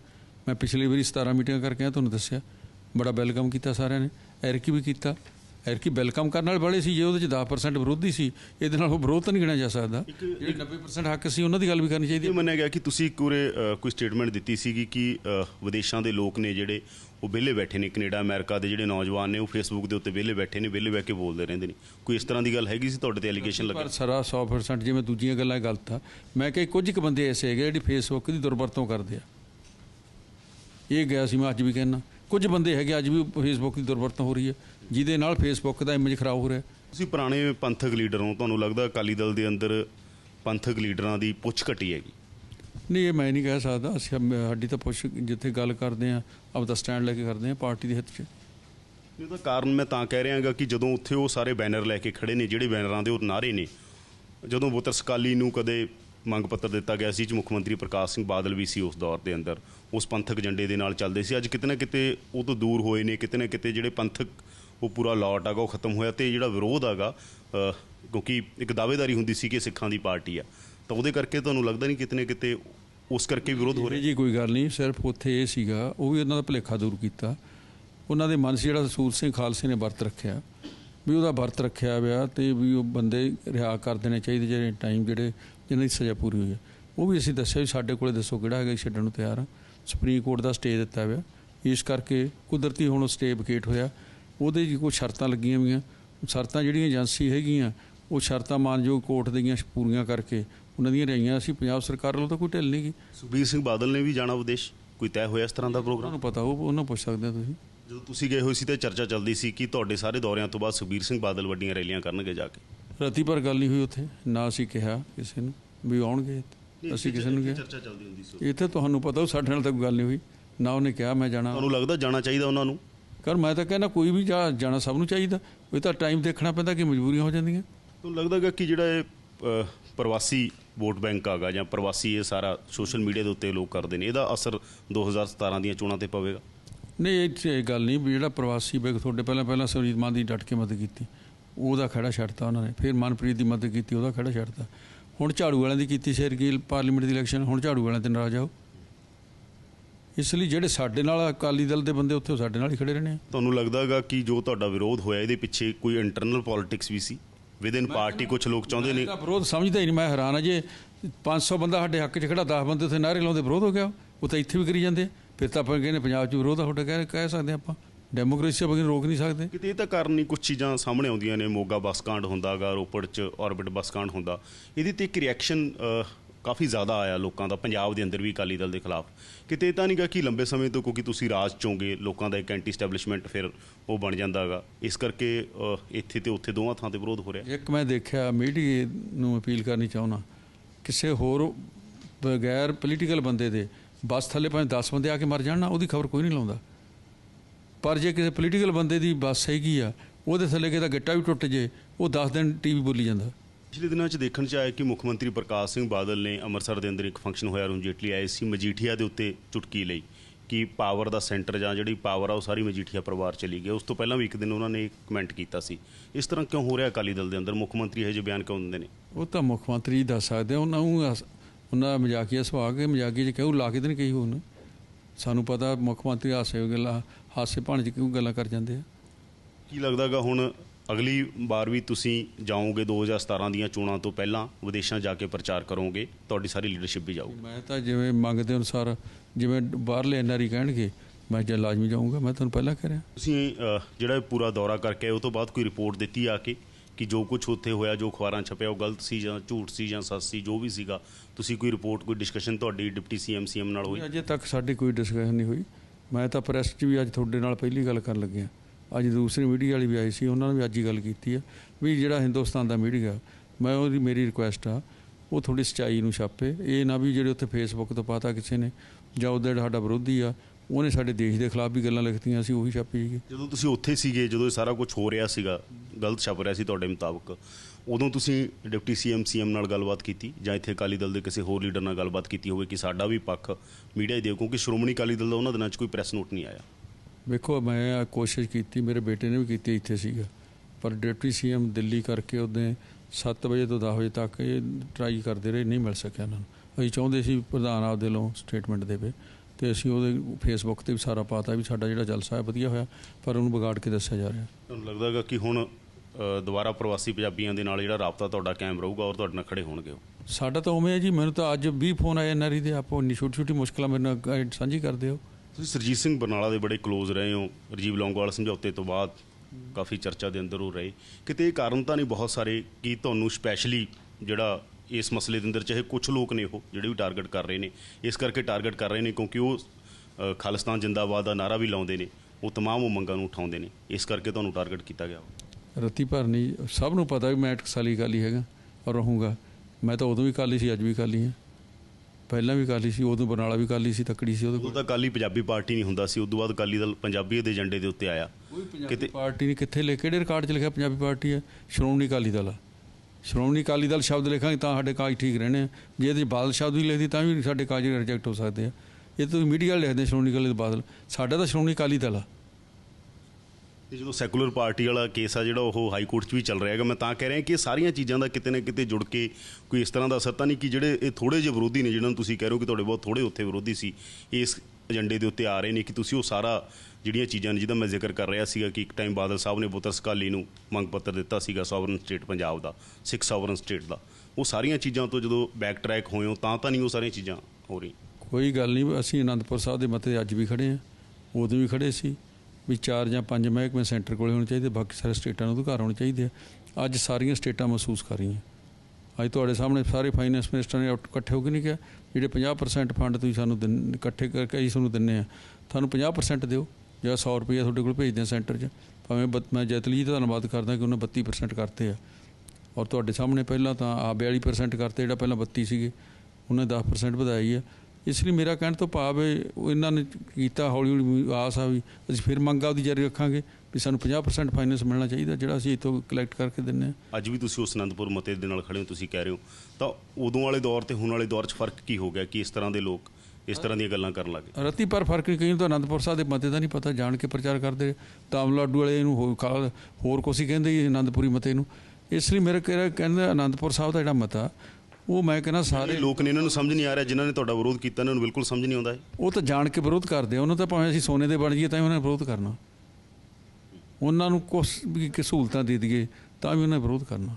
Speaker 2: ਮੈਂ ਪਿਛਲੀ ਵਾਰੀ 17 ਮੀਟਿੰਗਾਂ ਕਰਕੇ ਆਇਆ, ਤੁਹਾਨੂੰ ਦੱਸਿਆ। ਬੜਾ ਵੈਲਕਮ ਕੀਤਾ ਸਾਰਿਆਂ ਨੇ ਐਰਕੀ ਵੀ ਕੀਤਾ। ਐਰਕੀ ਵੈਲਕਮ ਕਰਨ ਵਾਲੇ ਬੜੇ ਸੀ ਜੇ ਉਹਦੇ ਚ 10% ਵਿਰੋਧੀ ਸੀ ਇਹਦੇ ਨਾਲ ਉਹ ਵਿਰੋਧ ਤਾਂ ਨਹੀਂ ਗਿਣਿਆ ਜਾ ਸਕਦਾ। ਜਿਹੜੇ 90% ਹੱਕ ਸੀ ਉਹਨਾਂ ਦੀ ਗੱਲ ਵੀ ਕਰਨੀ ਚਾਹੀਦੀ
Speaker 1: ਇਹ
Speaker 2: ਹੈ
Speaker 1: ਮੰਨਿਆ ਗਿਆ ਕਿ ਤੁਸੀਂ ਅ, ਕੋਈ ਸਟੇਟਮੈਂਟ ਦਿੱਤੀ ਸੀਗੀ ਕਿ ਵਿਦੇਸ਼ਾਂ ਦੇ ਲੋਕ ਨੇ ਜਿਹੜੇ ਉਹ ਵਿਹਲੇ ਬੈਠੇ ਨੇ ਕੈਨੇਡਾ ਅਮਰੀਕਾ ਦੇ ਜਿਹੜੇ ਨੌਜਵਾਨ ਨੇ ਉਹ ਫੇਸਬੁੱਕ ਦੇ ਉੱਤੇ ਵਿਹਲੇ ਬੈਠੇ ਨੇ ਵਿਹਲੇ ਬਹਿ ਕੇ ਬੋਲਦੇ ਰਹਿੰਦੇ ਨੇ। ਕੋਈ ਇਸ ਤਰ੍ਹਾਂ ਦੀ ਗੱਲ ਹੈਗੀ ਸੀ ਤੁਹਾਡੇ ਤੇ ਐਲੀਗੇਸ਼ਨ
Speaker 2: ਪਰ
Speaker 1: ਲੱਗਾ
Speaker 2: ਸਰਾ 100% ਜਿਵੇਂ ਦੂਜੀਆਂ ਗੱਲਾਂ ਗਲਤ ਆ। ਮੈਂ ਕਿਹਾ ਕੁਝ ਕੁ ਬੰਦੇ ਐਸੇ ਹੈਗੇ ਜਿਹੜੇ ਫੇਸਬੁੱਕ ਦੀ ਦੁਰਵਰਤੋਂ ਕਰਦੇ ਆ। ਇਹ ਗਿਆ ਸੀ ਮੈਂ ਅੱਜ ਵੀ ਕਹਿਣਾ ਕੁਝ ਬੰਦੇ ਹੈਗੇ ਅੱਜ ਵੀ ਫੇਸਬੁੱਕ ਦੀ ਦੁਰਵਰਤੋਂ ਹੋ ਰਹੀ ਹੈ ਜਿਹਦੇ ਨਾਲ ਫੇਸਬੁੱਕ ਦਾ ਇਮੇਜ ਖਰਾਬ ਹੋ ਰਿਹਾ
Speaker 1: ਤੁਸੀਂ ਪੁਰਾਣੇ ਪੰਥਕ ਲੀਡਰ ਹੋ ਤੁਹਾਨੂੰ ਲੱਗਦਾ ਅਕਾਲੀ ਦਲ ਦੇ ਅੰਦਰ ਪੰਥਕ ਲੀਡਰਾਂ ਦੀ ਪੁੱਛ ਘਟੀ ਹੈਗੀ?
Speaker 2: ਨਹੀਂ ਇਹ ਮੈਂ ਨਹੀਂ ਕਹਿ ਸਕਦਾ। ਅਸੀਂ ਸਾਡੀ ਤਾਂ ਪੁੱਛ ਜਿੱਥੇ ਗੱਲ ਕਰਦੇ ਆ ਆਪਦਾ ਸਟੈਂਡ ਲੈ ਕੇ ਕਰਦੇ ਆ ਪਾਰਟੀ ਦੇ ਹਿੱਤ 'ਚ।
Speaker 1: ਇਹਦਾ ਕਾਰਨ ਮੈਂ ਤਾਂ ਕਹਿ ਰਿਹਾਗਾ ਕਿ ਜਦੋਂ ਉੱਥੇ ਉਹ ਸਾਰੇ ਬੈਨਰ ਲੈ ਕੇ ਖੜੇ ਨੇ ਜਿਹੜੇ ਬੈਨਰਾਂ ਦੇ ਉਹ ਨਾਰੇ ਨੇ ਜਦੋਂ ਬੁੱਤਰ ਸਕਾਲੀ ਨੂੰ ਕਦੇ ਮੰਗ ਪੱਤਰ ਦਿੱਤਾ ਗਿਆ ਸੀ ਚ ਮੁੱਖ ਮੰਤਰੀ ਪ੍ਰਕਾਸ਼ ਸਿੰਘ ਬਾਦਲ ਵੀ ਸੀ ਉਸ ਦੌਰ ਦੇ ਅੰਦਰ। ਉਸ ਪੰਥਕ ਏਜੰਡੇ ਦੇ ਨਾਲ ਚੱਲਦੇ ਸੀ। ਅੱਜ ਕਿਤੇ ਨਾ ਕਿਤੇ ਉਹ ਤੋਂ ਦੂਰ ਹੋਏ ਨੇ, ਕਿਤੇ ਨਾ ਕਿਤੇ ਜਿਹੜੇ ਪੰਥਕ ਉਹ ਪੂਰਾ ਲੌਟ ਹੈਗਾ, ਉਹ ਖਤਮ ਹੋਇਆ ਤੇ ਜਿਹੜਾ ਵਿਰੋਧ ਹੈਗਾ ਕਿਉਂਕਿ ਇੱਕ ਦਾਅਵੇਦਾਰੀ ਹੁੰਦੀ ਸੀ ਕਿ ਸਿੱਖਾਂ ਦੀ ਪਾਰਟੀ ਆ। ਤਾਂ ਉਹਦੇ ਕਰਕੇ ਤੁਹਾਨੂੰ ਲੱਗਦਾ ਨਹੀਂ ਕਿਤੇ ਨਾ ਕਿਤੇ ਉਸ ਕਰਕੇ ਵਿਰੋਧ ਹੋ ਰਿਹਾ?
Speaker 2: ਜੀ, ਕੋਈ ਗੱਲ ਨਹੀਂ। ਸਿਰਫ ਉੱਥੇ ਇਹ ਸੀਗਾ, ਉਹ ਵੀ ਉਹਨਾਂ ਦਾ ਭੁਲੇਖਾ ਦੂਰ ਕੀਤਾ। ਉਹਨਾਂ ਦੇ ਮਨ 'ਚ ਜਿਹੜਾ ਸੂਰ ਸਿੰਘ ਖਾਲਸੇ ਨੇ ਵਰਤ ਰੱਖਿਆ, ਵੀ ਉਹਦਾ ਵਰਤ ਰੱਖਿਆ ਹੋਇਆ ਤੇ ਵੀ ਉਹ ਬੰਦੇ ਰਿਹਾ ਕਰ ਦੇਣੇ ਚਾਹੀਦੇ ਜਿਹੜੇ ਟਾਈਮ ਜਿਹੜੇ ਜਿਹਨਾਂ ਦੀ ਸਜ਼ਾ ਪੂਰੀ ਹੋਈ ਹੈ। ਉਹ ਵੀ ਅਸੀਂ ਦੱਸਿਆ ਵੀ ਸਾਡੇ ਕੋਲੇ ਦੱਸੋ ਕਿਹੜਾ ਹੈਗਾ ਛੱਡਣ ਨੂੰ ਤਿਆਰ ਆ। ਸੁਪਰੀਮ ਕੋਰਟ ਦਾ ਸਟੇ ਦਿੱਤਾ ਹੋਇਆ। ਇਸ ਕਰਕੇ ਕੁਦਰਤੀ ਹੁਣ ਸਟੇ ਵਿਕੇਟ ਹੋਇਆ। ਉਹਦੇ 'ਚ ਕੋਈ ਸ਼ਰਤਾਂ ਲੱਗੀਆਂ ਹੋਈਆਂ। ਸ਼ਰਤਾਂ ਜਿਹੜੀਆਂ ਏਜੰਸੀ ਹੈਗੀਆਂ ਉਹ ਸ਼ਰਤਾਂ ਮਾਨਯੋਗ ਕੋਰਟ ਦੀਆਂ ਪੂਰੀਆਂ ਕਰਕੇ ਉਹਨਾਂ ਦੀਆਂ ਰਹੀਆਂ। ਅਸੀਂ ਪੰਜਾਬ ਸਰਕਾਰ ਵੱਲੋਂ ਤਾਂ ਕੋਈ ਢਿੱਲ ਨਹੀਂ ਗਈ।
Speaker 1: ਸੁਖਬੀਰ ਸਿੰਘ ਬਾਦਲ ਨੇ ਵੀ ਜਾਣਾ ਵਿਦੇਸ਼ ਕੋਈ ਤੈਅ ਹੋਇਆ ਇਸ ਤਰ੍ਹਾਂ ਦਾ ਪ੍ਰੋਗਰਾਮ?
Speaker 2: ਨੂੰ ਪਤਾ ਉਹ ਉਹਨਾਂ ਪੁੱਛ ਸਕਦੇ ਹੋ ਤੁਸੀਂ।
Speaker 1: ਜਦੋਂ ਤੁਸੀਂ ਗਏ ਹੋਏ ਸੀ ਤੇ ਚਰਚਾ ਚੱਲਦੀ ਸੀ ਕਿ ਤੁਹਾਡੇ ਸਾਰੇ ਦੌਰਿਆਂ ਤੋਂ ਬਾਅਦ ਸੁਖਬੀਰ ਸਿੰਘ ਬਾਦਲ ਵੱਡੀਆਂ ਰੈਲੀਆਂ ਕਰਨਗੇ ਜਾ ਕੇ।
Speaker 2: ਰਤੀ ਪਰ ਗੱਲ ਨਹੀਂ ਹੋਈ ਉੱਥੇ। ਨਾ ਅਸੀਂ ਕਿਹਾ ਕਿਸੇ ਨੂੰ ਵੀ ਆਉਣਗੇ। ਅਸੀਂ ਕਿਸੇ ਨੂੰ ਕਿਹਾ।
Speaker 1: ਚਰਚਾ ਚੱਲਦੀ ਹੁੰਦੀ ਸੀ।
Speaker 2: ਤਾਂ ਤੁਹਾਨੂੰ ਪਤਾ ਉਹ ਸਾਡੇ ਨਾਲ ਤਾਂ ਕੋਈ ਗੱਲ ਨਹੀਂ ਹੋਈ। ਨਾ ਉਹਨੇ ਕਿਹਾ ਮੈਂ ਜਾਣਾ।
Speaker 1: ਤੁਹਾਨੂੰ ਲੱਗਦਾ ਜਾਣਾ ਚਾਹੀਦਾ ਉਹਨਾਂ ਨੂੰ?
Speaker 2: ਕਰ ਮੈਂ ਤਾਂ ਕਹਿੰਦਾ ਕੋਈ ਵੀ ਜਾ ਜਾਣਾ ਸਭ ਨੂੰ ਚਾਹੀਦਾ। ਇਹ ਤਾਂ ਟਾਈਮ ਦੇਖਣਾ ਪੈਂਦਾ ਕਿ ਮਜਬੂਰੀਆਂ ਹੋ ਜਾਂਦੀਆਂ।
Speaker 1: ਤੁਹਾਨੂੰ ਲੱਗਦਾ ਗਾ ਕਿ ਜਿਹੜਾ ਇਹ ਪ੍ਰਵਾਸੀ ਵੋਟ ਬੈਂਕ ਆਗਾ ਜਾਂ ਪ੍ਰਵਾਸੀ ਇਹ ਸਾਰਾ ਸੋਸ਼ਲ ਮੀਡੀਆ ਦੇ ਉੱਤੇ ਲੋਕ ਕਰਦੇ ਨੇ ਇਹਦਾ ਅਸਰ 2017 ਦੀਆਂ ਚੋਣਾਂ ਤੇ ਪਵੇਗਾ?
Speaker 2: ਨਹੀਂ ਇਹ ਗੱਲ ਨਹੀਂ ਵੀ ਜਿਹੜਾ ਪ੍ਰਵਾਸੀ ਬੇਗ ਤੁਹਾਡੇ ਪਹਿਲਾਂ ਪਹਿਲਾਂ ਸੁਰਜੀਤ ਮਾਨ ਦੀ ਡਟ ਕੇ ਮਦਦ ਕੀਤੀ। ਉਹਦਾ ਖੜਾ ਛੱਡਤਾ ਉਹਨਾਂ ਨੇ। ਫਿਰ ਮਨਪ੍ਰੀਤ ਦੀ ਮਦਦ ਕੀਤੀ ਉਹਦਾ ਖੜਾ ਛੱਡਤਾ। ਹੁਣ ਝਾੜੂ ਵਾਲਿਆਂ ਦੀ ਕੀਤੀ ਸ਼ੇਰਗੀਲ ਪਾਰਲੀਮੈਂਟ ਦੀ ਇਲੈਕਸ਼ਨ ਹੁਣ ਝਾੜੂ ਵਾਲਿਆਂ ਤੇ ਨਾਰਾਜ਼ ਆਓ ਇਸ ਲਈ ਜਿਹੜੇ ਸਾਡੇ ਨਾਲ ਅਕਾਲੀ ਦਲ ਦੇ ਬੰਦੇ ਉੱਥੇ ਸਾਡੇ ਨਾਲ ਹੀ ਖੜੇ ਰਹਿਣੇ ਆ।
Speaker 1: ਤੁਹਾਨੂੰ ਲੱਗਦਾਗਾ ਕਿ ਜੋ ਤੁਹਾਡਾ ਵਿਰੋਧ ਹੋਇਆ ਇਹਦੇ ਪਿੱਛੇ ਕੋਈ ਇੰਟਰਨਲ ਪੋਲਿਟਿਕਸ ਵੀ ਸੀ? ਵਿਦਿਨ ਪਾਰਟੀ ਕੁਝ ਲੋਕ ਚਾਹੁੰਦੇ ਨੇ?
Speaker 2: ਇਹਦਾ ਵਿਰੋਧ ਸਮਝਦਾ ਹੀ ਨਹੀਂ ਮੈਂ ਹੈਰਾਨ ਆ ਜੇ 500 ਬੰਦਾ ਸਾਡੇ ਹੱਕ 'ਚ ਖੜਾ 10 ਬੰਦੇ ਉੱਥੇ ਨਾਰੇ ਲਾਉਂਦੇ ਵਿਰੋਧ ਹੋ ਗਿਆ? ਉਹ ਤਾਂ ਇੱਥੇ ਵੀ ਕਰੀ ਜਾਂਦੇ। ਫਿਰ ਤਾਂ ਆਪਾਂ ਕਹਿੰਦੇ ਪੰਜਾਬ 'ਚ ਵਿਰੋਧ ਆ ਤੁਹਾਡਾ ਕਹਿ ਸਕਦੇ ਆਪਾਂ। ਡੈਮੋਕ੍ਰੇਸੀ ਆਪਾਂ ਰੋਕ ਨਹੀਂ ਸਕਦੇ।
Speaker 1: ਕਿਤੇ ਇਹ ਤਾਂ ਕਾਰਨ ਨਹੀਂ ਕੁਝ ਚੀਜ਼ਾਂ ਸਾਹਮਣੇ ਆਉਂਦੀਆਂ ਨੇ। ਮੋਗਾ ਬੱਸ ਕਾਂਡ ਹੁੰਦਾਗਾ ਰੋਪੜ 'ਚ ਆਰਬਿਟ ਬੱਸ ਕਾਂਡ ਹੁੰਦਾ। ਇਹਦੇ ਤੇ ਇੱਕ ਰਿਐਕਸ਼ਨ ਕਾਫੀ ਜ਼ਿਆਦਾ ਆਇਆ ਲੋਕਾਂ ਦਾ ਪੰਜਾਬ ਦੇ ਅੰਦਰ ਵੀ ਅਕਾਲੀ ਦਲ ਦੇ ਖਿਲਾਫ। ਕਿਤੇ ਤਾਂ ਨਹੀਂਗਾ ਕਿ ਲੰਬੇ ਸਮੇਂ ਤੋਂ ਕਿਉਂਕਿ ਤੁਸੀਂ ਰਾਜ ਚੋਂਗੇ ਲੋਕਾਂ ਦਾ ਇੱਕ ਐਂਟੀ ਸਟੈਬਲਿਸ਼ਮੈਂਟ ਫਿਰ ਉਹ ਬਣ ਜਾਂਦਾਗਾ। ਇਸ ਕਰਕੇ ਇੱਥੇ ਤੇ ਉੱਥੇ ਦੋਵਾਂ ਥਾਂ ਤੇ ਵਿਰੋਧ ਹੋ ਰਿਹਾ।
Speaker 2: ਇੱਕ ਮੈਂ ਦੇਖਿਆ ਮੀਡੀਆ ਨੂੰ ਅਪੀਲ ਕਰਨੀ ਚਾਹੁੰਦਾ ਕਿਸੇ ਹੋਰ ਬਗੈਰ ਪੋਲੀਟੀਕਲ ਬੰਦੇ ਦੇ ਬੱਸ ਥੱਲੇ ਭਾਵੇਂ 10 ਬੰਦੇ ਆ ਕੇ ਮਰ ਜਾਣ ਨਾ ਉਹਦੀ ਖਬਰ ਕੋਈ ਨਹੀਂ ਲਾਉਂਦਾ। ਪਰ ਜੇ ਕਿਸੇ ਪੋਲੀਟੀਕਲ ਬੰਦੇ ਦੀ ਬੱਸ ਹੈਗੀ ਆ ਉਹਦੇ ਥੱਲੇ ਕਿਤੇ ਗਿੱਟਾ ਵੀ ਟੁੱਟ ਜੇ ਉਹ 10 ਦਿਨ ਟੀਵੀ ਬੋਲੀ ਜਾਂਦਾ।
Speaker 1: ਪਿਛਲੇ ਦਿਨਾਂ 'ਚ ਦੇਖਣ 'ਚ ਆਇਆ ਕਿ ਮੁੱਖ ਮੰਤਰੀ ਪ੍ਰਕਾਸ਼ ਸਿੰਘ ਬਾਦਲ ਨੇ ਅੰਮ੍ਰਿਤਸਰ ਦੇ ਅੰਦਰ ਇੱਕ ਫੰਕਸ਼ਨ ਹੋਇਆ ਅਰੁਣ ਜੇਟਲੀ ਆਏ ਸੀ ਮਜੀਠੀਆ ਦੇ ਉੱਤੇ ਚੁਟਕੀ ਲਈ ਕਿ ਪਾਵਰ ਦਾ ਸੈਂਟਰ ਜਾਂ ਜਿਹੜੀ ਪਾਵਰ ਆ ਉਹ ਸਾਰੀ ਮਜੀਠੀਆ ਪਰਿਵਾਰ ਚਲੀ ਗਈ। ਉਸ ਤੋਂ ਪਹਿਲਾਂ ਵੀ ਇੱਕ ਦਿਨ ਉਹਨਾਂ ਨੇ ਕਮੈਂਟ ਕੀਤਾ ਸੀ। ਇਸ ਤਰ੍ਹਾਂ ਕਿਉਂ ਹੋ ਰਿਹਾ ਅਕਾਲੀ ਦਲ ਦੇ ਅੰਦਰ? ਮੁੱਖ ਮੰਤਰੀ ਇਹ ਜਿਹੇ ਬਿਆਨ ਕਿਉਂ ਦਿੰਦੇ ਨੇ?
Speaker 2: ਉਹ ਤਾਂ ਮੁੱਖ ਮੰਤਰੀ ਦੱਸ ਸਕਦੇ ਉਹਨਾਂ ਨੂੰ ਉਹਨਾਂ ਮਜ਼ਾਕੀਆ ਸੁਭਾਅ ਕੇ ਮਜ਼ਾਕੀ ਚ ਕਹੂ ਲਾ ਕੇ ਨਹੀਂ ਕਹੀ ਹੋਣ? ਸਾਨੂੰ ਪਤਾ ਮੁੱਖ ਮੰਤਰੀ ਹਾਸੇ ਗੱਲਾਂ ਹਾਸੇ ਭਾਣ ਚ ਕਿਉਂ ਗੱਲਾਂ ਕਰ ਜਾਂਦੇ ਆ?
Speaker 1: ਕੀ ਲੱਗਦਾਗਾ ਹੁਣ ਅਗਲੀ ਵਾਰ ਵੀ ਤੁਸੀਂ ਜਾਓਗੇ 2017 ਦੀਆਂ ਚੋਣਾਂ ਤੋਂ ਪਹਿਲਾਂ ਵਿਦੇਸ਼ਾਂ ਜਾ ਕੇ ਪ੍ਰਚਾਰ ਕਰੋਗੇ ਤੁਹਾਡੀ ਸਾਰੀ ਲੀਡਰਸ਼ਿਪ ਵੀ ਜਾਊਗੀ
Speaker 2: ਮੈਂ ਤਾਂ ਜਿਵੇਂ ਮੰਗ ਦੇ ਅਨੁਸਾਰ ਜਿਵੇਂ ਬਾਹਰਲੇ ਐਨਆਰਈ ਕਹਿਣਗੇ ਮੈਂ ਜੇ ਲਾਜ਼ਮੀ ਜਾਊਂਗਾ ਮੈਂ ਤੁਹਾਨੂੰ ਪਹਿਲਾਂ ਕਹਿ ਰਿਹਾ।
Speaker 1: ਤੁਸੀਂ ਜਿਹੜਾ ਪੂਰਾ ਦੌਰਾ ਕਰਕੇ ਉਹ ਤੋਂ ਬਾਅਦ ਕੋਈ ਰਿਪੋਰਟ ਦਿੱਤੀ ਆ ਕੇ ਕਿ ਜੋ ਕੁਝ ਉੱਥੇ ਹੋਇਆ ਜੋ ਅਖਬਾਰਾਂ 'ਚ ਛਪਿਆ ਉਹ ਗਲਤ ਸੀ ਜਾਂ ਝੂਠ ਸੀ ਜਾਂ ਸੱਚ ਸੀ ਜੋ ਵੀ ਸੀਗਾ ਤੁਸੀਂ ਕੋਈ ਰਿਪੋਰਟ ਕੋਈ ਡਿਸਕਸ਼ਨ ਤੁਹਾਡੀ ਡਿਪਟੀ ਸੀਐਮ ਸੀਐਮ ਨਾਲ ਹੋਈ?
Speaker 2: ਅਜੇ ਤੱਕ ਸਾਡੀ ਕੋਈ ਡਿਸਕਸ਼ਨ ਨਹੀਂ ਹੋਈ। ਮੈਂ ਤਾਂ ਪ੍ਰੈਸ 'ਚ ਵੀ ਅੱਜ ਤੁਹਾਡੇ ਨਾਲ ਪਹਿਲੀ ਗੱਲ ਕਰਨ ਲੱਗਿਆ। ਅੱਜ ਦੂਸਰੀ ਮੀਡੀਆ ਵਾਲੀ ਵੀ ਆਈ ਸੀ, ਉਹਨਾਂ ਨੇ ਵੀ ਅੱਜ ਹੀ ਗੱਲ ਕੀਤੀ ਆ ਵੀ ਜਿਹੜਾ ਹਿੰਦੁਸਤਾਨ ਦਾ ਮੀਡੀਆ, ਮੈਂ ਉਹਦੀ ਮੇਰੀ ਰਿਕੁਐਸਟ ਆ, ਉਹ ਥੋੜੀ ਸਚਾਈ ਨੂੰ ਛਾਪੇ। ਇਹ ਨਾ ਵੀ ਜਿਹੜੇ ਉੱਥੇ ਫੇਸਬੁੱਕ ਤੋਂ ਪਾਤਾ ਕਿਸੇ ਨੇ, ਜਾਂ ਉਹਦਾ ਜਿਹੜਾ ਸਾਡਾ ਵਿਰੋਧੀ ਆ, ਉਹਨੇ ਸਾਡੇ ਦੇਸ਼ ਦੇ ਖਿਲਾਫ ਵੀ ਗੱਲਾਂ ਲਿਖਤੀਆਂ ਸੀ ਉਹੀ ਛਾਪੀ ਜਾਈਏ
Speaker 1: ਜਦੋਂ ਤੁਸੀਂ ਉੱਥੇ ਸੀਗੇ, ਜਦੋਂ ਇਹ ਸਾਰਾ ਕੁਝ ਹੋ ਰਿਹਾ ਸੀਗਾ, ਗਲਤ ਛਪ ਰਿਹਾ ਸੀ ਤੁਹਾਡੇ ਮੁਤਾਬਕ ਉਦੋਂ ਤੁਸੀਂ ਡਿਪਟੀ ਸੀਐਮ ਸੀਐਮ ਨਾਲ ਗੱਲਬਾਤ ਕੀਤੀ ਜਾਂ ਇੱਥੇ ਅਕਾਲੀ ਦਲ ਦੇ ਕਿਸੇ ਹੋਰ ਲੀਡਰ ਨਾਲ ਗੱਲਬਾਤ ਕੀਤੀ ਹੋਵੇ ਕਿ ਸਾਡਾ ਵੀ ਪੱਖ ਮੀਡੀਆ ਦਿਓ ਕਿਉਂਕਿ ਸ਼੍ਰੋਮਣੀ ਅਕਾਲੀ ਦਲ ਦਾ ਉਹਨਾਂ ਦਿਨਾਂ 'ਚ ਕੋਈ ਪ੍ਰੈਸ ਨੋਟ ਨਹੀਂ ਆਇਆ।
Speaker 2: ਵੇਖੋ ਮੈਂ ਕੋਸ਼ਿਸ਼ ਕੀਤੀ ਮੇਰੇ ਬੇਟੇ ਨੇ ਵੀ ਕੀਤੀ ਇੱਥੇ ਸੀਗਾ। ਪਰ ਡਿਪਟੀ ਸੀਐਮ ਦਿੱਲੀ ਕਰਕੇ ਉਹਦੇ 7 ਵਜੇ ਤੋਂ 10 ਵਜੇ ਤੱਕ ਇਹ ਟਰਾਈ ਕਰਦੇ ਰਹੇ ਨਹੀਂ ਮਿਲ ਸਕਿਆ ਉਹਨਾਂ ਨੂੰ। ਅਸੀਂ ਚਾਹੁੰਦੇ ਸੀ ਪ੍ਰਧਾਨ ਆਪ ਦੇ ਵੱਲੋਂ ਸਟੇਟਮੈਂਟ ਦੇਵੇ ਤੇ ਅਸੀਂ ਉਹਦੇ ਫੇਸਬੁੱਕ ਤੇ ਵੀ ਸਾਰਾ ਪਾਤਾ ਵੀ ਸਾਡਾ ਜਿਹੜਾ ਜਲਸਾ ਹੈ ਵਧੀਆ ਹੋਇਆ ਪਰ ਉਹਨੂੰ ਵਿਗਾੜ ਕੇ ਦੱਸਿਆ ਜਾ ਰਿਹਾ।
Speaker 1: ਤੁਹਾਨੂੰ ਲੱਗਦਾ ਹੈਗਾ ਕਿ ਹੁਣ ਦੁਬਾਰਾ ਪ੍ਰਵਾਸੀ ਪੰਜਾਬੀਆਂ ਦੇ ਨਾਲ ਜਿਹੜਾ ਰਾਬਤਾ ਤੁਹਾਡਾ ਕਾਇਮ ਰਹੂਗਾ ਔਰ ਤੁਹਾਡੇ ਨਾਲ ਖੜੇ ਹੋਣਗੇ ਉਹ।
Speaker 2: ਸਾਡਾ ਤਾਂ ਉਵੇਂ ਹੈ ਜੀ ਮੈਨੂੰ ਤਾਂ ਅੱਜ 20 ਫੋਨ ਆਏ ਐਨਆਰਈ ਦੇ ਆਪੋ ਇੰਨੀ ਛੋਟੀ ਛੋਟੀ ਮੁਸ਼ਕਲਾਂ ਮੇਰੇ ਨਾਲ ਸਾਂਝੀ ਕਰਦੇ ਹੋ
Speaker 1: ਤੁਸੀਂ ਸਰਜੀਤ ਸਿੰਘ ਬਰਨਾਲਾ ਦੇ ਬੜੇ ਕਲੋਜ਼ ਰਹੇ ਹੋ ਰਜੀਵ ਲੌਂਗੋਵਾਲ ਸਮਝੌਤੇ ਤੋਂ ਬਾਅਦ ਕਾਫੀ ਚਰਚਾ ਦੇ ਅੰਦਰ ਉਹ ਰਹੇ। ਕਿਤੇ ਇਹ ਕਾਰਨ ਤਾਂ ਨਹੀਂ ਬਹੁਤ ਸਾਰੇ ਕਿ ਤੁਹਾਨੂੰ ਸਪੈਸ਼ਲੀ ਜਿਹੜਾ ਇਸ ਮਸਲੇ ਦੇ ਅੰਦਰ ਚਾਹੇ ਕੁਝ ਲੋਕ ਨੇ ਉਹ ਜਿਹੜੇ ਵੀ ਟਾਰਗੇਟ ਕਰ ਰਹੇ ਨੇ ਇਸ ਕਰਕੇ ਟਾਰਗੇਟ ਕਰ ਰਹੇ ਨੇ ਕਿਉਂਕਿ ਉਹ ਖਾਲਿਸਤਾਨ ਜਿੰਦਾਬਾਦ ਦਾ ਨਾਰਾ ਵੀ ਲਾਉਂਦੇ ਨੇ ਉਹ ਤਮਾਮ ਉਹ ਮੰਗਾਂ ਨੂੰ ਉਠਾਉਂਦੇ ਨੇ। ਇਸ ਕਰਕੇ ਤੁਹਾਨੂੰ ਟਾਰਗੇਟ ਕੀਤਾ ਗਿਆ।
Speaker 2: ਰੱਤੀ ਭਰਨੀ ਸਭ ਨੂੰ ਪਤਾ ਵੀ ਮੈਂ ਟਕਸਾਲੀ ਕਾਲੀ ਹੈਗਾ ਔਰ ਰਹੂੰਗਾ। ਮੈਂ ਤਾਂ ਉਦੋਂ ਵੀ ਕਾਲੀ ਸੀ ਅੱਜ ਵੀ ਕਾਲੀ ਹਾਂ। ਪਹਿਲਾਂ ਵੀ ਕਾਲੀ ਸੀ ਉਦੋਂ ਬਰਨਾਲਾ ਵੀ ਕਾਲੀ ਸੀ ਤੱਕੜੀ ਸੀ ਉਹਦੇ
Speaker 1: ਉਦੋਂ
Speaker 2: ਕੋਲ।
Speaker 1: ਤਾਂ ਅਕਾਲੀ ਪੰਜਾਬੀ ਪਾਰਟੀ ਨਹੀਂ ਹੁੰਦਾ ਸੀ ਉਦੋਂ ਬਾਅਦ ਅਕਾਲੀ ਦਲ ਪੰਜਾਬੀ ਦੇ ਏਜੰਡੇ ਦੇ ਉੱਤੇ ਆਇਆ।
Speaker 2: ਕਿਤੇ ਪਾਰਟੀ ਨੇ ਕਿੱਥੇ ਲਿਖ ਕਿਹੜੇ ਰਿਕਾਰਡ 'ਚ ਲਿਖਿਆ ਪੰਜਾਬੀ ਪਾਰਟੀ ਹੈ? ਸ਼੍ਰੋਮਣੀ ਅਕਾਲੀ ਦਲ ਆ। ਸ਼੍ਰੋਮਣੀ ਅਕਾਲੀ ਦਲ ਸ਼ਬਦ ਲਿਖਾਂਗੇ ਤਾਂ ਸਾਡੇ ਕਾਗਜ਼ ਠੀਕ ਰਹਿਣੇ ਆ। ਜੇ ਇਹਦੇ ਬਾਦਲ ਸ਼ਬਦ ਵੀ ਲਿਖਦੀ ਤਾਂ ਵੀ ਸਾਡੇ ਕਾਗਜ਼ ਰਿਜੈਕਟ ਹੋ ਸਕਦੇ ਆ। ਇਹ ਤੁਸੀਂ ਮੀਡੀਆ ਲਿਖਦੇ ਸ਼੍ਰੋਮਣੀ ਅਕਾਲੀ ਦਲ ਬਾਦਲ। ਸਾਡਾ ਤਾਂ ਸ਼੍ਰੋਮਣੀ ਅਕਾਲੀ ਦਲ ਆ।
Speaker 1: ਇਹ ਜਦੋਂ ਸੈਕੂਲਰ ਪਾਰਟੀ ਵਾਲਾ ਕੇਸ ਆ ਜਿਹੜਾ ਉਹ ਹਾਈ ਕੋਰਟ 'ਚ ਵੀ ਚੱਲ ਰਿਹਾ ਹੈਗਾ, ਮੈਂ ਤਾਂ ਕਹਿ ਰਿਹਾ ਕਿ ਇਹ ਸਾਰੀਆਂ ਚੀਜ਼ਾਂ ਦਾ ਕਿਤੇ ਨਾ ਕਿਤੇ ਜੁੜ ਕੇ ਕੋਈ ਇਸ ਤਰ੍ਹਾਂ ਦਾ ਅਸਰ ਤਾਂ ਨਹੀਂ ਕਿ ਜਿਹੜੇ ਇਹ ਥੋੜੇ ਜਿਹੇ ਵਿਰੋਧੀ ਨੇ ਜਿਹਨਾਂ ਨੂੰ ਤੁਸੀਂ ਕਹਿ ਰਹੇ ਹੋ ਕਿ ਤੁਹਾਡੇ ਬਹੁਤ ਥੋੜੇ ਉੱਥੇ ਵਿਰੋਧੀ ਸੀ, ਇਸ ਏਜੰਡੇ ਦੇ ਉੱਤੇ ਆ ਰਹੇ ਨੇ ਕਿ ਤੁਸੀਂ ਉਹ ਸਾਰਾ ਜਿਹੜੀਆਂ ਚੀਜ਼ਾਂ ਨੇ ਜਿਹਦਾ ਮੈਂ ਜ਼ਿਕਰ ਕਰ ਰਿਹਾ ਸੀਗਾ ਕਿ ਇੱਕ ਟਾਈਮ ਬਾਦਲ ਸਾਹਿਬ ਨੇ ਬੁੱਤਰ ਸਕਾਲੀ ਨੂੰ ਮੰਗ ਪੱਤਰ ਦਿੱਤਾ ਸੀਗਾ ਸੋਵਰਨ ਸਟੇਟ ਪੰਜਾਬ ਦਾ, ਸਿੱਖ ਸੋਵਰਨ ਸਟੇਟ ਦਾ। ਉਹ ਸਾਰੀਆਂ ਚੀਜ਼ਾਂ ਤੋਂ ਜਦੋਂ ਬੈਕ ਟਰੈਕ ਹੋਏ ਹੋ ਤਾਂ ਤਾਂ ਨਹੀਂ ਉਹ ਸਾਰੀਆਂ ਚੀਜ਼ਾਂ ਹੋ ਰਹੀਆਂ।
Speaker 2: ਕੋਈ ਗੱਲ ਨਹੀਂ, ਅਸੀਂ ਅਨੰਦਪੁਰ ਸਾਹਿਬ ਦੇ ਮਤੇ ਅੱਜ ਵੀ ਖੜੇ ਆ ਉਦੋਂ ਵੀ ਖੜੇ ਸੀ। ਵੀ ਚਾਰ ਜਾਂ ਪੰਜ ਮਹਿਕਮੇ ਸੈਂਟਰ ਕੋਲੇ ਹੋਣੇ ਚਾਹੀਦੇ, ਬਾਕੀ ਸਾਰੇ ਸਟੇਟਾਂ ਨੂੰ ਅਧਿਕਾਰ ਹੋਣੇ ਚਾਹੀਦੇ ਆ। ਅੱਜ ਸਾਰੀਆਂ ਸਟੇਟਾਂ ਮਹਿਸੂਸ ਕਰ ਰਹੀਆਂ। ਅੱਜ ਤੁਹਾਡੇ ਸਾਹਮਣੇ ਸਾਰੇ ਫਾਈਨੈਂਸ ਮਿਨਿਸਟਰ ਨੇ ਇਕੱਠੇ ਹੋ ਕੇ ਨਹੀਂ ਕਿਹਾ, ਜਿਹੜੇ 50% ਫੰਡ ਤੁਸੀਂ ਸਾਨੂੰ ਦਿਨ- ਇਕੱਠੇ ਕਰਕੇ ਅਸੀਂ ਤੁਹਾਨੂੰ ਦਿੰਨੇ ਆ। ਤੁਹਾਨੂੰ 50% ਦਿਓ ਜਿਹੜਾ 100 ਰੁਪਏ ਤੁਹਾਡੇ ਕੋਲ ਭੇਜਦੇ ਆ ਸੈਂਟਰ 'ਚ। ਭਾਵੇਂ ਬੱਤ- ਮੈਂ ਜੈਤਲੀ ਜੀ ਦਾ ਧੰਨਵਾਦ ਕਰਦਾ ਕਿ ਉਹਨੇ 32% ਕਰਤੇ ਆ। ਔਰ ਤੁਹਾਡੇ ਸਾਹਮਣੇ ਪਹਿਲਾਂ ਤਾਂ ਆ 42% ਕਰਤੇ, ਜਿਹੜਾ ਪਹਿਲਾਂ 32 ਸੀਗੇ, ਉਹਨੇ 10% ਵਧਾਈ ਹੈ ਇਸ ਲਈ ਮੇਰਾ ਕਹਿਣ ਤੋਂ ਭਾਵ ਹੈ ਉਹ ਇਹਨਾਂ ਨੇ ਕੀਤਾ ਹੌਲੀ ਹੌਲੀ ਆਸ ਆ ਵੀ ਅਸੀਂ ਫਿਰ ਮੰਗਾ ਉਹਦੀ ਜਾਰੀ ਰੱਖਾਂਗੇ ਵੀ ਸਾਨੂੰ 50% ਫਾਈਨੈਂਸ ਮਿਲਣਾ ਚਾਹੀਦਾ ਜਿਹੜਾ ਅਸੀਂ ਇਤੋਂ ਕਲੈਕਟ ਕਰਕੇ ਦਿੰਨੇ ਆ
Speaker 1: ਅੱਜ ਵੀ ਤੁਸੀਂ ਉਸ ਅਨੰਦਪੁਰ ਮਤੇ ਦੇ ਨਾਲ ਖੜੇ ਹੋ ਤੁਸੀਂ ਕਹਿ ਰਹੇ ਹੋ। ਤਾਂ ਉਦੋਂ ਵਾਲੇ ਦੌਰ ਤੇ ਹੁਣ ਵਾਲੇ ਦੌਰ 'ਚ ਫ਼ਰਕ ਕੀ ਹੋ ਗਿਆ? ਕਿ ਇਸ ਤਰ੍ਹਾਂ ਦੇ ਲੋਕ ਇਸ ਤਰ੍ਹਾਂ ਦੀਆਂ ਗੱਲਾਂ ਕਰਨ ਲੱਗੇ?
Speaker 2: ਰਤੀ ਪਰ ਫ਼ਰਕ ਨਹੀਂ ਕਈ ਤਾਂ ਅਨੰਦਪੁਰ ਸਾਹਿਬ ਦੇ ਮਤੇ ਦਾ ਨਹੀਂ ਪਤਾ ਜਾਣ ਕੇ ਪ੍ਰਚਾਰ ਕਰਦੇ। ਤਾਮਿਲਨਾਡੂ ਵਾਲੇ ਇਹਨੂੰ ਹੋਰ ਕਾ- ਹੋਰ ਕੁਛ ਹੀ ਕਹਿੰਦੇ ਅਨੰਦਪੁਰੀ ਮਤੇ ਨੂੰ। ਇਸ ਲਈ ਮੇਰਾ ਕਹਿੰਦਾ ਅਨੰਦਪੁਰ ਸਾਹਿਬ ਦਾ ਜਿਹੜਾ ਮਤਾ ਉਹ ਮੈਂ ਕਹਿੰਦਾ
Speaker 1: ਸਾਰੇ ਲੋਕ ਨੇ ਇਹਨਾਂ ਨੂੰ ਸਮਝ ਨਹੀਂ ਆ ਰਿਹਾ ਜਿਨ੍ਹਾਂ ਨੇ ਤੁਹਾਡਾ ਵਿਰੋਧ ਕੀਤਾ ਇਹਨਾਂ ਨੂੰ ਬਿਲਕੁਲ ਸਮਝ ਨਹੀਂ ਆਉਂਦਾ
Speaker 2: ਉਹ ਤਾਂ ਜਾਣ ਕੇ ਵਿਰੋਧ ਕਰਦੇ ਆ ਉਹਨਾਂ ਤਾਂ ਭਾਵੇਂ ਅਸੀਂ ਸੋਨੇ ਦੇ ਬਣ ਜਾਈਏ ਤਾਂ ਉਹਨਾਂ ਨੇ ਵਿਰੋਧ ਕਰਨਾ। ਉਹਨਾਂ ਨੂੰ ਕੁਛ ਵੀ ਸਹੂਲਤਾਂ ਦੇ ਦਈਏ ਤਾਂ ਵੀ ਉਹਨਾਂ ਨੇ ਵਿਰੋਧ ਕਰਨਾ।